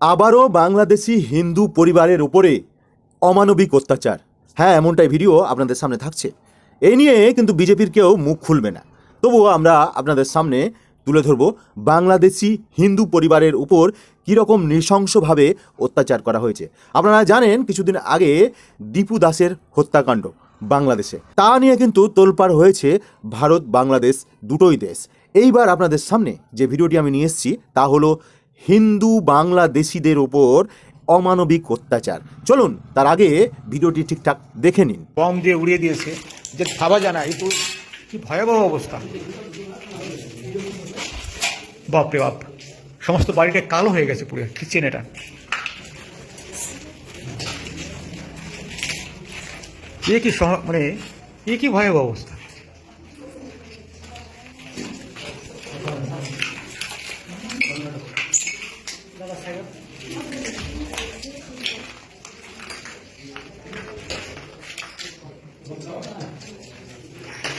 আবারও বাংলাদেশি হিন্দু পরিবারের উপরে অমানবিক অত্যাচার। হ্যাঁ এমনটাই ভিডিও আপনাদের সামনে থাকছে। এই নিয়ে কিন্তু বিজেপির কেউ মুখ খুলবে না। তবুও আমরা আপনাদের সামনে তুলে ধরব বাংলাদেশি হিন্দু পরিবারের উপর কীরকম নৃশংসভাবে অত্যাচার করা হয়েছে। আপনারা জানেন, কিছুদিন আগে দীপু দাসের হত্যাকাণ্ড বাংলাদেশে। তা নিয়ে কিন্তু তোলপাড় হয়েছে ভারত বাংলাদেশ দুটোই দেশ। এইবার আপনাদের সামনে যে ভিডিওটি আমি নিয়ে এসেছি, তা হলো হিন্দু বাংলাদেশিদের ওপর অমানবিক অত্যাচার। চলুন, তার আগে ভিডিওটি ঠিকঠাক দেখে নিন। বম দিয়ে উড়িয়ে দিয়েছে, যে ভাবা জানা, এই তো কি ভয়াবহ অবস্থা। বাপরে বাপ, সমস্ত বাড়িটা কালো হয়ে গেছে পুরো কিচেন এটা। এ কি মানে এ কি ভয়াবহ অবস্থা।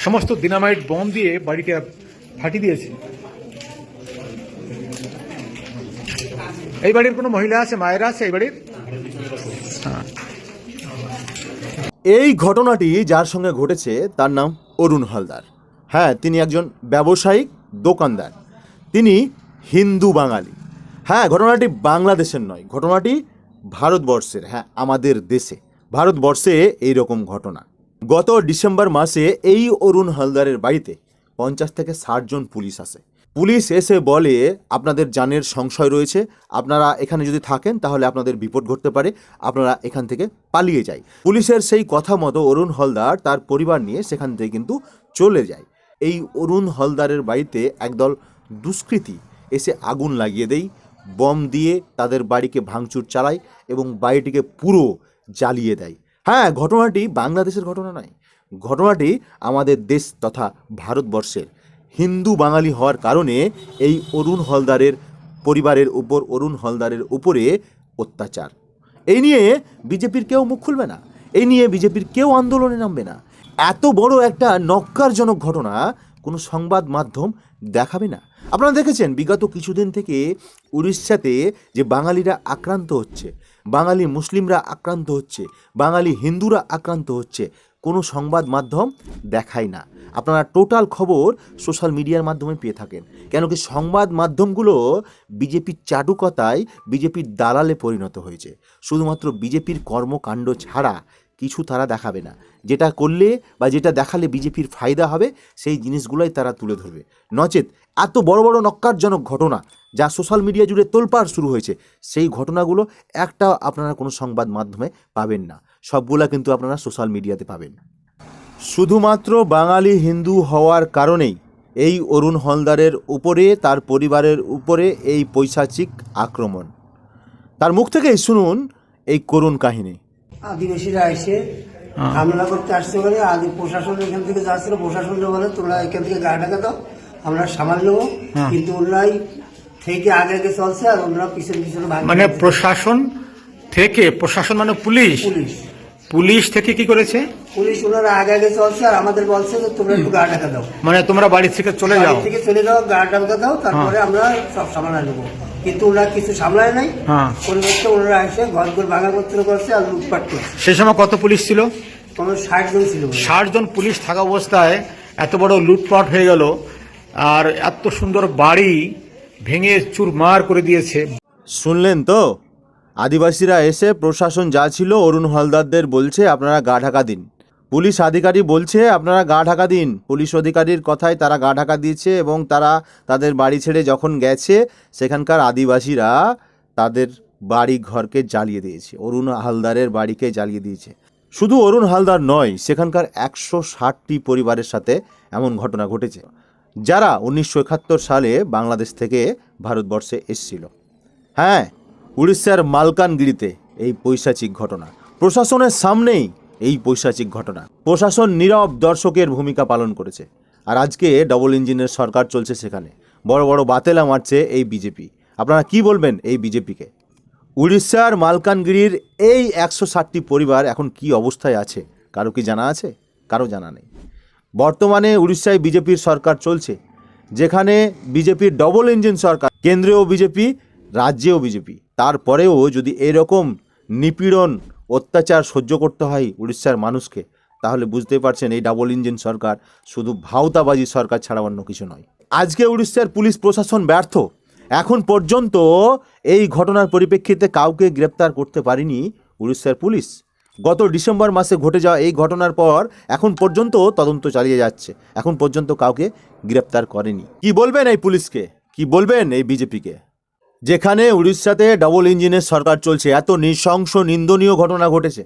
সমস্ত ডিনামাইট বম দিয়ে বাড়িটা ফাটিয়ে দিয়েছে। এই বাড়ির কোনো মহিলা আছে, মায়েরা আছে এই বাড়ির? হ্যাঁ। এই ঘটনাটি যার সঙ্গে ঘটেছে তার নাম অরুণ হালদার। হ্যাঁ তিনি একজন ব্যবসায়িক দোকানদার। তিনি হিন্দু বাঙালি। হ্যাঁ ঘটনাটি বাংলাদেশের নয়, ঘটনাটি ভারতবর্ষের হ্যাঁ আমাদের দেশে। ভারতবর্ষে এই রকম ঘটনা। গত ডিসেম্বর মাসে এই অরুণ হালদারের বাড়িতে পঞ্চাশ থেকে ষাট জন পুলিশ আসে পুলিশ এসে বলে, আপনাদের জানের সংশয় রয়েছে। আপনারা এখানে যদি থাকেন, তাহলে আপনাদের বিপদ ঘটতে পারে। আপনারা এখান থেকে পালিয়ে যায় পুলিশের সেই কথা মতো অরুণ হলদার তার পরিবার নিয়ে সেখান থেকে কিন্তু চলে যায়। এই অরুণ হলদারের বাড়িতে একদল দুষ্কৃতী এসে আগুন লাগিয়ে দেয়, বম দিয়ে তাদের বাড়িকে ভাঙচুর চালায় এবং বাড়িটিকে পুরো জ্বালিয়ে দেয়। হ্যাঁ ঘটনাটি বাংলাদেশের ঘটনা নয়। ঘটনাটি আমাদের দেশ তথা ভারতবর্ষের। হিন্দু বাঙালি হওয়ার কারণে এই অরুণ হলদারের পরিবারের উপর, অরুণ হলদারের উপরে অত্যাচার। এই নিয়ে বিজেপির কেউ মুখ খুলবে না। এই নিয়ে বিজেপির কেউ আন্দোলনে নামবে না। এত বড় একটা নক্কারজনক ঘটনা কোনো সংবাদ মাধ্যম দেখাবে না। আপনারা দেখেছেন, বিগত কিছুদিন থেকে উড়িষ্যাতে যে বাঙালিরা আক্রান্ত হচ্ছে, বাঙালি মুসলিমরা আক্রান্ত হচ্ছে, বাঙালি হিন্দুরা আক্রান্ত হচ্ছে, কোনো সংবাদ মাধ্যম দেখায় না। আপনারা টোটাল খবর সোশ্যাল মিডিয়ার মাধ্যমে পেয়ে থাকেন। কেন কি সংবাদ মাধ্যমগুলো বিজেপির চাটুকতায় বিজেপির দালালে পরিণত হয়েছে। শুধুমাত্র বিজেপির কর্মকাণ্ড ছাড়া কিছু তারা দেখাবে না। যেটা করলে বা যেটা দেখালে বিজেপির ফায়দা হবে, সেই জিনিসগুলোই তারা তুলে ধরবে। নচেত এত বড় বড় নক্কারজনক ঘটনা যা সোশ্যাল মিডিয়া জুড়ে তোলপাড় শুরু হয়েছে, সেই ঘটনাগুলো একটা আপনারা কোনো সংবাদ মাধ্যমে পাবেন না। সবগুলা কিন্তু আপনারা সোশ্যাল মিডিয়াতে পাবেন। শুধুমাত্র বাঙালি হিন্দু হওয়ার কারণেই এই অরুণ হলদারের উপরে, তার পরিবারের উপরে এই পৈশাচিক আক্রমণ। তার মুখ থেকেই শুনুন এই করুণ কাহিনী। আদিবাসীরা এসে হামলা করতে আসছে বলে আদি প্রশাসন এখান থেকে যাচ্ছিল। প্রশাসন বলে তোমরা এখান থেকে গা ঢাকা দাও আমরা সামাল নেব। কিন্তু ওনারাই থেকে আগে আগে চলছে আর ওনারা পিছনে পিছনে মানে প্রশাসন থেকে প্রশাসন মানে পুলিশ? পুলিশ। পুলিশ থেকে কি করেছে? পুলিশ ওনারা আগে আগে চলছে আর আমাদের বলছে যে তোমরা একটু গা ঢাকা দাও মানে তোমরা বাড়ি থেকে চলে যাও। থেকে চলে যাও গা ঢাকা দাও তারপরে আমরা সব সামলায় নেব। কিন্তু ওনারা কিছু সামলায় নাই। হ্যাঁ। পরিবর্তে ওনারা এসে ঘর ঘর ভাঙা করতে করছে আর লুটপাট করছে। সেই সময় কত পুলিশ ছিল? কোনো ষাট জন ছিল ষাট জন পুলিশ থাকা অবস্থায় এত বড় লুটপাট হয়ে গেল আর এত সুন্দর বাড়ি ভেঙে চুরমার করে দিয়েছে। শুনলেন তো? আদিবাসীরা এসে প্রশাসন যা ছিল অরুণ হলদারদের বলছে আপনারা গা ঢাকা দিন। পুলিশ আধিকারিক বলছে, আপনারা গা ঢাকা দিন। পুলিশ অধিকারীর কথায় তারা গা ঢাকা দিয়েছে এবং তারা তাদের বাড়ি ছেড়ে যখন গেছে, সেখানকার আদিবাসীরা তাদের বাড়ি ঘরকে জ্বালিয়ে দিয়েছে। অরুণ হালদারের বাড়িকে জ্বালিয়ে দিয়েছে। শুধু অরুণ হালদার নয়, সেখানকার একশো ষাটটি পরিবারের সাথে এমন ঘটনা ঘটেছে, যারা উনিশশো একাত্তর সালে বাংলাদেশ থেকে ভারতবর্ষে এসেছিল। হ্যাঁ উড়িষ্যার মালকানগিরিতে এই পৈশাচিক ঘটনা। প্রশাসনের সামনেই এই পৈশাচিক ঘটনা। প্রশাসন নীরব দর্শকের ভূমিকা পালন করেছে। আর আজকে ডবল ইঞ্জিনের সরকার চলছে সেখানে। বড় বড় বাতেলা মারছে এই বিজেপি আপনারা কি বলবেন এই বিজেপিকে উড়িষ্যার মালকানগিরির এই একশো ষাটটি পরিবার এখন কি অবস্থায় আছে? কারও কি জানা আছে? কারও জানা নেই। বর্তমানে উড়িষ্যায় বিজেপির সরকার চলছে, যেখানে বিজেপির ডবল ইঞ্জিন সরকার, কেন্দ্রীয় বিজেপি রাজ্যেও বিজেপি তারপরেও যদি এরকম নিপীড়ন অত্যাচার সহ্য করতে হয় উড়িষ্যার মানুষকে, তাহলে বুঝতে পারছেন এই ডাবল ইঞ্জিন সরকার শুধু ভাওতাবাজি সরকার ছাড়া অন্য কিছু নয়। আজকে উড়িষ্যার পুলিশ প্রশাসন ব্যর্থ। এখন পর্যন্ত এই ঘটনার পরিপ্রেক্ষিতে কাউকে গ্রেপ্তার করতে পারেনি উড়িষ্যার পুলিশ। গত ডিসেম্বর মাসে ঘটে যাওয়া এই ঘটনার পর এখন পর্যন্ত তদন্ত চালিয়ে যাচ্ছে। এখন পর্যন্ত কাউকে গ্রেপ্তার করেনি। কি বলবেন এই পুলিশকে? কি বলবেন এই বিজেপিকে? যেখানে উড়িষ্যাতে ডবল ইঞ্জিনের সরকার চলছে, এত নৃশংস, নিন্দনীয় ঘটনা ঘটেছে।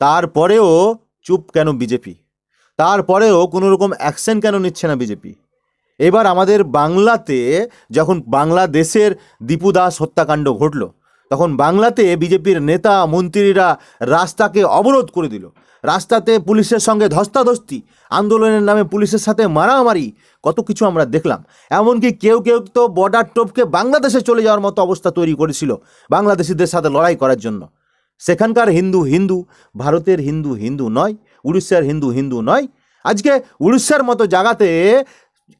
তারপরেও চুপ কেন বিজেপি? তারপরেও কোনো রকম অ্যাকশন কেন নিচ্ছে না বিজেপি? এবার আমাদের বাংলাতে যখন বাংলাদেশের দীপু দাস হত্যাকাণ্ড ঘটল, তখন বাংলাতে বিজেপির নেতা, মন্ত্রীরা রাস্তাকে অবরোধ করে দিল। রাস্তাতে পুলিশের সঙ্গে ধস্তাধস্তি, আন্দোলনের নামে পুলিশের সাথে মারামারি, কত কিছু আমরা দেখলাম। এমনকি কেউ কেউ তো বর্ডার টোপকে বাংলাদেশে চলে যাওয়ার মতো অবস্থা তৈরি করেছিল বাংলাদেশিদের সাথে লড়াই করার জন্য। সেখানকার হিন্দু হিন্দু, ভারতের হিন্দু হিন্দু নয়, উড়িষ্যার হিন্দু হিন্দু নয়। আজকে উড়িষ্যার মতো জায়গাতে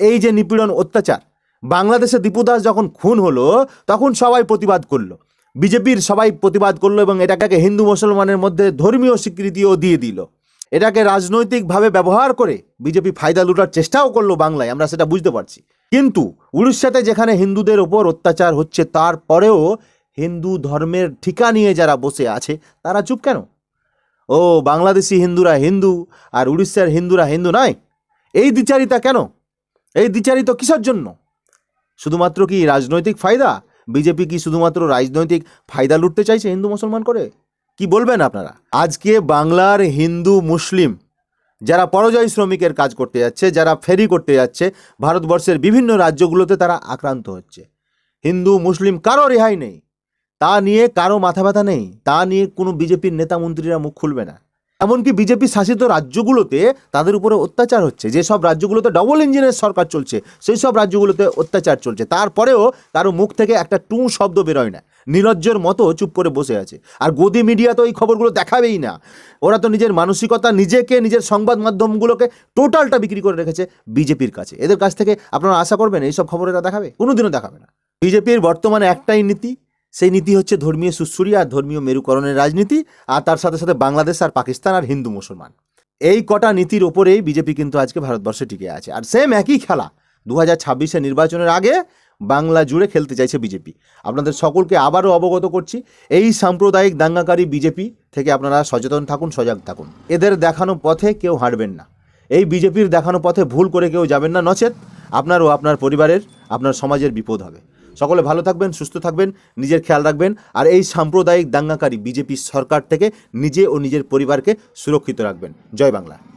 এই যে নিপীড়ন অত্যাচার, বাংলাদেশে দীপু দাস যখন খুন হলো, তখন সবাই প্রতিবাদ করল। বিজেপির সবাই প্রতিবাদ করল এবং এটাকে হিন্দু মুসলমানের মধ্যে ধর্মীয় স্বীকৃতিও দিয়ে দিল। এটাকে রাজনৈতিকভাবে ব্যবহার করে বিজেপি ফায়দা লুটার চেষ্টাও করল বাংলায়, আমরা সেটা বুঝতে পারছি। কিন্তু উড়িষ্যাতে যেখানে হিন্দুদের ওপর অত্যাচার হচ্ছে তারপরেও হিন্দু ধর্মের ঠিকা নিয়ে যারা বসে আছে, তারা চুপ কেন? ও, বাংলাদেশি হিন্দুরা হিন্দু আর উড়িষ্যার হিন্দুরা হিন্দু নয়। এই দ্বিচারিতা কেন? এই দ্বিচারিত কিসের জন্য? শুধুমাত্র কি রাজনৈতিক ফায়দা? বিজেপি কি শুধুমাত্র রাজনৈতিক ফায়দা লুটতে চাইছে হিন্দু মুসলমান করে? কি বলবেন আপনারা? আজকে বাংলার হিন্দু মুসলিম, যারা পরজয় শ্রমিকের কাজ করতে যাচ্ছে, যারা ফেরি করতে যাচ্ছে, ভারতবর্ষের বিভিন্ন রাজ্যগুলোতে তারা আক্রান্ত হচ্ছে। হিন্দু, মুসলিম কারও রেহাই নেই। তা নিয়ে কারও মাথা ব্যথা নেই। তা নিয়ে কোনো বিজেপির নেতা মন্ত্রীরা মুখ খুলবে না। এমনকি বিজেপি শাসিত রাজ্যগুলোতে তাদের উপরে অত্যাচার হচ্ছে। যেসব রাজ্যগুলোতে ডবল ইঞ্জিনের সরকার চলছে, সেই সব রাজ্যগুলোতে অত্যাচার চলছে। তারপরেও কারও মুখ থেকে একটা টু শব্দ বেরোয় না। নিরজ্জের মতো চুপ করে বসে আছে। আর গদি মিডিয়া তো এই খবরগুলো দেখাবেই না। ওরা তো নিজের মানসিকতা, নিজেকে, নিজের সংবাদ মাধ্যমগুলোকে টোটালটা বিক্রি করে রেখেছে বিজেপির কাছে। এদের কাছ থেকে আপনারা আশা করবেন এইসব খবর এরা দেখাবে? কোনোদিনও দেখাবে না। বিজেপির বর্তমানে একটাই নীতি সেই নীতি হচ্ছে ধর্মীয় সুশ্রী আর ধর্মীয় মেরুকরণের রাজনীতি, আর তার সাথে সাথে বাংলাদেশ আর পাকিস্তান আর হিন্দু মুসলমান। এই কটা নীতির ওপরেই বিজেপি কিন্তু আজকে ভারতবর্ষে টিকে আছে। আর সেম একই খেলা দু হাজার নির্বাচনের আগে বাংলা জুড়ে খেলতে চাইছে বিজেপি। আপনাদের সকলকে আবারও অবগত করছি, এই সাম্প্রদায়িক দাঙ্গাকারী বিজেপি থেকে আপনারা সচেতন থাকুন, সজাগ থাকুন। এদের দেখানো পথে কেউ হাঁটবেন না। এই বিজেপির দেখানো পথে ভুল করে কেউ যাবেন না, নচেত আপনার ও আপনার পরিবারের, আপনার সমাজের বিপদ হবে। সকলে ভালো থাকবেন, সুস্থ থাকবেন, নিজের খেয়াল রাখবেন, আর এই সাম্প্রদায়িক দাঙ্গাকারী বিজেপি সরকার থেকে নিজে ও নিজের পরিবারকে সুরক্ষিত রাখবেন। জয় বাংলা।